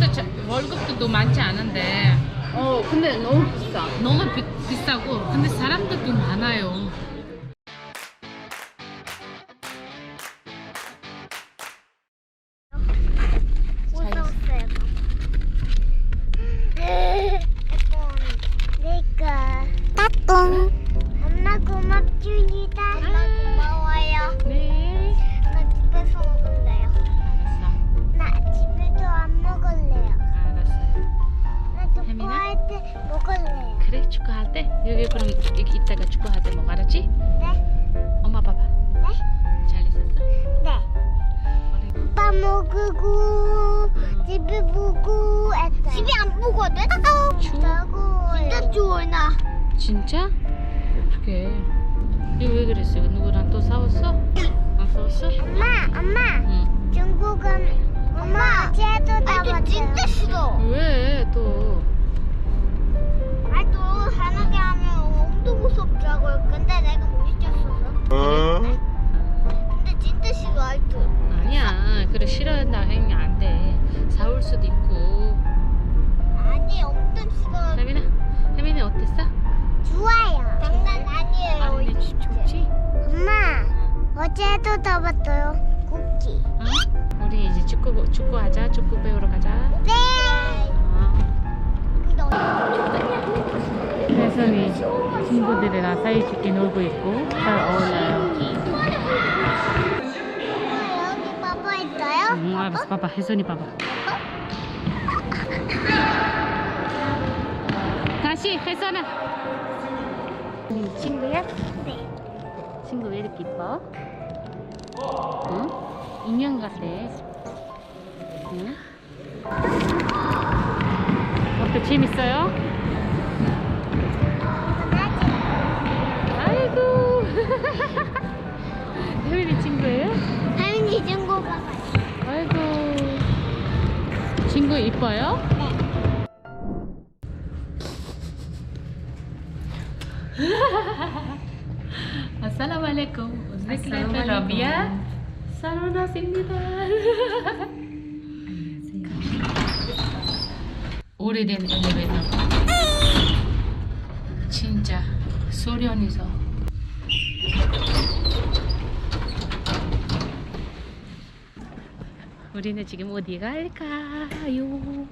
월급도 자- 월급도 또 많지 않은데 어 근데 너무 비싸. 너무 비, 비싸고 근데 사람들도 많아요. 먹고 집에 보고 했어요. 집에 안 보거든? 추워. 진짜 추워 나. 진짜? 어떡해. 이거 왜 그랬어? 누구랑 또 싸웠어? 안 싸웠어? 엄마, 엄마. 응. 중국은 엄마 어제도 잡았어. 진짜 싫어. 왜 또? 아또 하는 게 하면 엄청 무섭다고요. 근데 내가 못 잊었어. 근데 진짜 싫어 아이도. 아니야. 그래 싫어한다 행위 안 돼. 싸울 수도 있고. 아니 싫어. 혜민아, 혜민이 어땠어? 좋아요. 장난 아니에요. 아린이 이거. 좋지? 엄마 어제도 잡았어요. 쿠키. 응? 우리 이제 축구 축구 하자. 축구 배우러 가자. 네. 어. 근데 어제 혜선이 친구들이랑 사이좋게 놀고 있고 잘 어울려요. 응, 알았어. 봐봐. 혜선이 봐봐. 다시 혜선아. 네 친구야? 네. 친구 왜 이렇게 이뻐? 응? 인형 같아. 응? 어때 재밌어요? 아이고. 혜민이 친구예요? 하윤이 친구 봐봐. 아이고. 친구 이뻐요? Assalamualaikum. Assalamualaikum. Rabia. Salam nasib니다. 오래된 엘리베이터가 진짜 소련에서 우리는 지금 어디 갈까요?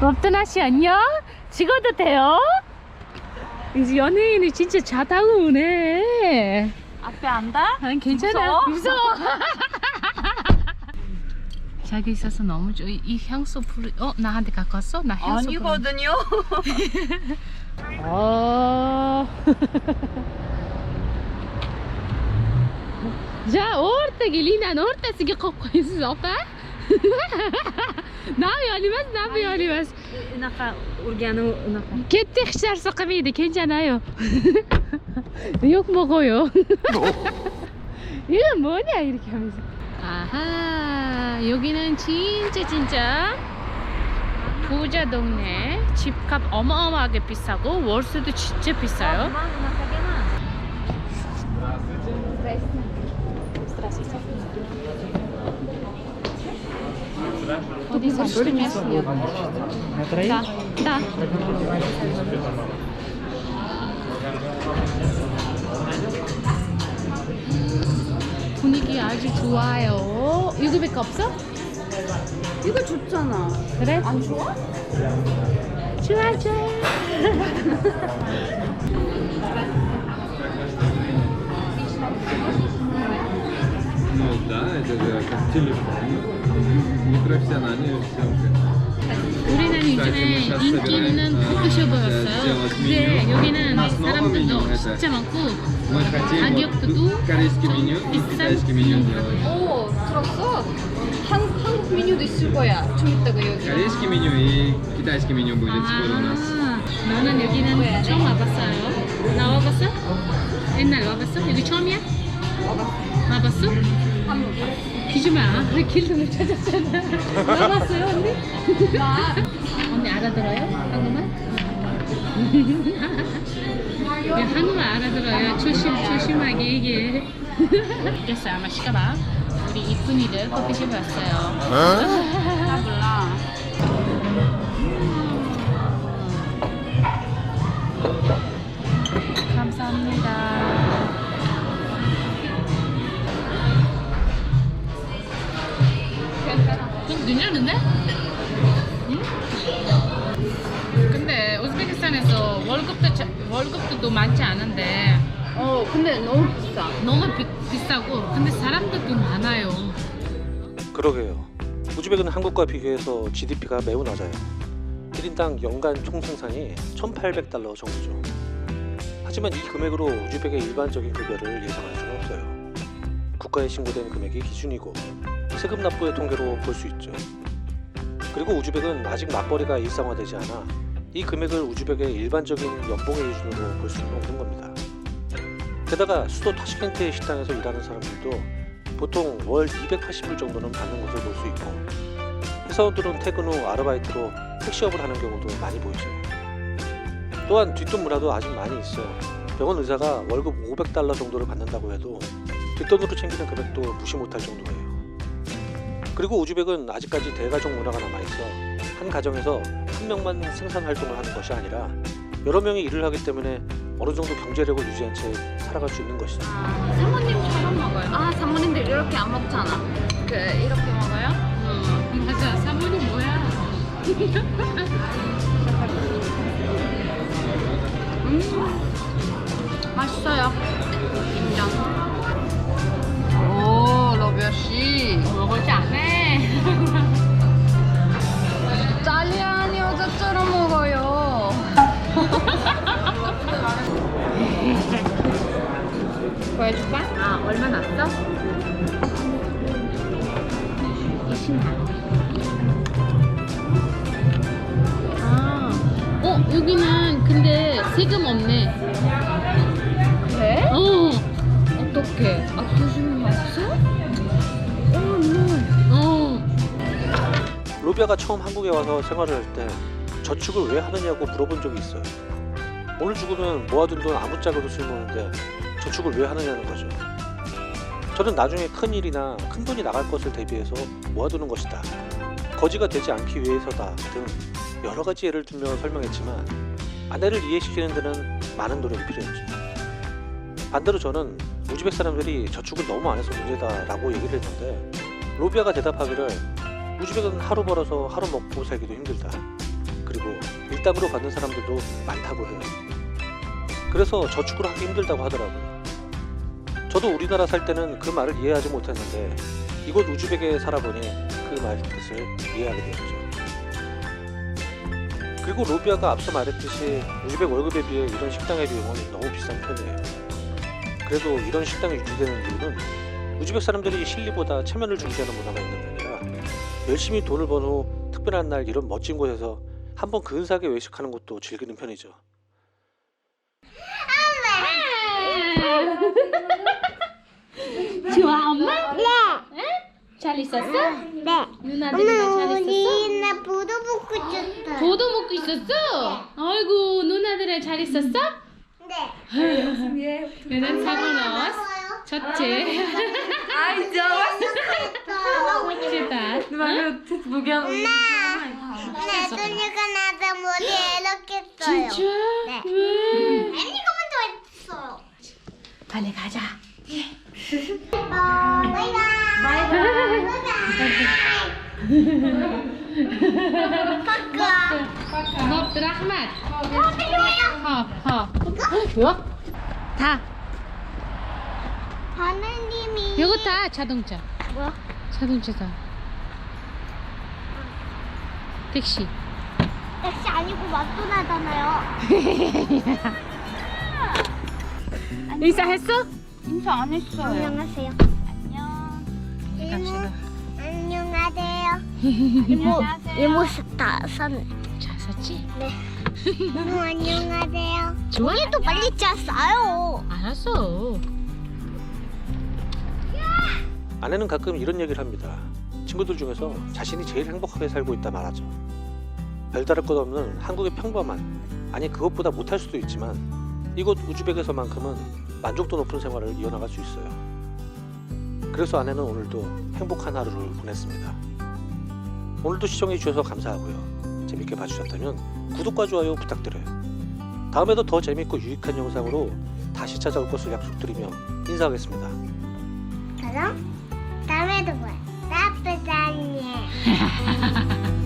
럽드나 씨 안녕? 찍어도 돼요? 이제 연예인이 진짜 자다고 오네. 앞에 안다? 아니 괜찮아. 무서워? 무서워. 자기 있어서 너무 좋아. 이, 이 향수 부르. 어 나한테 갖고 왔어? 나 향수. 아니거든요. 부 르- 어. 자 orta gelin ortasiga qo'yib qo'yasiz opa nabiy emas nabiy emas unaqa urgani unaqa. katta hech narsa qilmaydi 괜찮아요 욕 먹어요 이거 뭐냐 이렇게 하면서 아하 여기는 진짜 진짜 부자 동네 집값 어마어마하게 비싸고 월세도 진짜 비싸요 어디서 시켰냐? 다, 다. 분위기 아주 좋아요. 이거밖에 없어? 이거 좋잖아. 그래? 안 좋아? 좋아 좋아. Ну да, это же как телефон. Непрофессиональная съемка. 우리는 요즘에 인기 있는 포토샵을 왔어요. 근데 여기는 사람들도 진짜 많고 Мы хотим 가격도 вот корейский 좀 меню и 비싼 китайский меню сделать. 오 들었어? 한, 한국 메뉴도 있을 거야. 좀 이따가 여기. Корейский меню и китайский меню будет скоро у нас. 아, 너는 여기는 처음 와봤어요. 나 와봤어? 옛날 와봤어? 여기 처음이야? 와봤어? 기지 마. 길도 못 찾았잖아. 와봤어요, 언니? 나 언니 알아들어요? 한국말? 야, 한국말 알아들어요. 조심, 조심하게 얘기해. 됐어요. 아마 시켜봐. 우리 이쁜이들 커피숍에 왔어요. 아 몰라. 감사 어 근데 너무 비싸. 너무 비, 비싸고 근데 사람들도 많아요. 그러게요. 우즈벡은 한국과 비교해서 GDP가 매우 낮아요. 1인당 연간 총생산이 1,800달러 정도죠. 하지만 이 금액으로 우즈벡의 일반적인 급여를 예상할 수는 없어요. 국가에 신고된 금액이 기준이고 세금 납부의 통계로 볼 수 있죠. 그리고 우즈벡은 아직 맞벌이가 일상화되지 않아 이 금액을 우즈벡의 일반적인 연봉의 기준으로 볼 수는 없는 겁니다. 게다가 수도 타시켄트의 식당에서 일하는 사람들도 보통 월 280불 정도는 받는 것을 볼 수 있고 회사원들은 퇴근 후 아르바이트로 택시업을 하는 경우도 많이 보이죠. 또한 뒷돈 문화도 아직 많이 있어 병원 의사가 월급 500달러 정도를 받는다고 해도 뒷돈으로 챙기는 금액도 무시 못할 정도예요. 그리고 우즈벡은 아직까지 대가족 문화가 남아있어 한 가정에서 한 명만 생산 활동을 하는 것이 아니라 여러 명이 일을 하기 때문에 어느 정도 경제력을 유지한 채 살아갈 수 있는 것이죠. 아, 사모님처럼 먹어요. 아 사모님들 이렇게 안 먹잖아. 그 이렇게 먹어요? 어, 맞아. 사모님 뭐야? 음 맛있어요. 인정. 오 러비아 씨. 먹을지 안 해. 세금 없네. 그래? 어, 어떻게? 압수수색 없어? 어. 로비아가 처음 한국에 와서 생활을 할 때 저축을 왜 하느냐고 물어본 적이 있어요. 오늘 죽으면 모아둔 돈 아무짝에도 쓸모없는데 저축을 왜 하느냐는 거죠. 저는 나중에 큰 일이나 큰 돈이 나갈 것을 대비해서 모아두는 것이다. 거지가 되지 않기 위해서다 등 여러 가지 예를 들며 설명했지만 아내를 이해시키는 데는 많은 노력이 필요했죠. 반대로 저는 우즈벡 사람들이 저축을 너무 안 해서 문제다라고 얘기를 했는데 로비아가 대답하기를 우즈벡은 하루 벌어서 하루 먹고 살기도 힘들다. 그리고 일당으로 받는 사람들도 많다고 해요. 그래서 저축을 하기 힘들다고 하더라고요. 저도 우리나라 살 때는 그 말을 이해하지 못했는데 이곳 우즈벡에 살아보니 그 말 뜻을 이해하게 되었죠. 그리고 로비아가 앞서 말했듯이 우즈벡 월급에 비해 이런 식당의 비용은 너무 비싼 편이에요. 그래도 이런 식당이 유지되는 이유는 우즈벡 사람들이 실리보다 체면을 중시하는 문화가 있는 편이라 열심히 돈을 번 후 특별한 날 이런 멋진 곳에서 한번 근사하게 외식하는 것도 즐기는 편이죠. 좋아, 엄마? 네. 잘 있었어? 네. 누나들이랑 잘 엄마 있었어? 우리 나 보도 먹고 줬다. 도도 먹고 있었어? 아이고, 누나들이랑 잘 있었어? 네. 얘는 사고 나왔어. 아이 저 멋지다. 응? 무경. 내 돈이가 나다 머리에 이렇게 써요. 진짜? 네. 왜? 언니가 먼저 했어요. 빨리 가자. 어, 바이바이. 어. 이거? 다. 하느님이. 이거 다 자동차. 뭐? 자동차 다. 택시. 역시 아니고 막도나잖아요. 인사했어? 인사 안 했어요. 안녕하세요. 이모 이모 스타 선. 잘 샀지? 이모 안녕하세요. 좋아. 또 빨리 짰어요. 알았어. 아내는 가끔 이런 얘기를 합니다. 친구들 중에서 자신이 제일 행복하게 살고 있다 말하죠. 별다를 것 없는 한국의 평범한, 아니 그것보다 못할 수도 있지만 이곳 우즈벡에서만큼은 만족도 높은 생활을 이어나갈 수 있어요. 그래서 아내는 오늘도 행복한 하루를 보냈습니다. 오늘도 시청해 주셔서 감사하고요. 재밌게 봐주셨다면 구독과 좋아요 부탁드려요. 다음에도 더 재밌고 유익한 영상으로 다시 찾아올 것을 약속드리며 인사하겠습니다. 그럼 다음에도 봐요. 나쁘지 않니?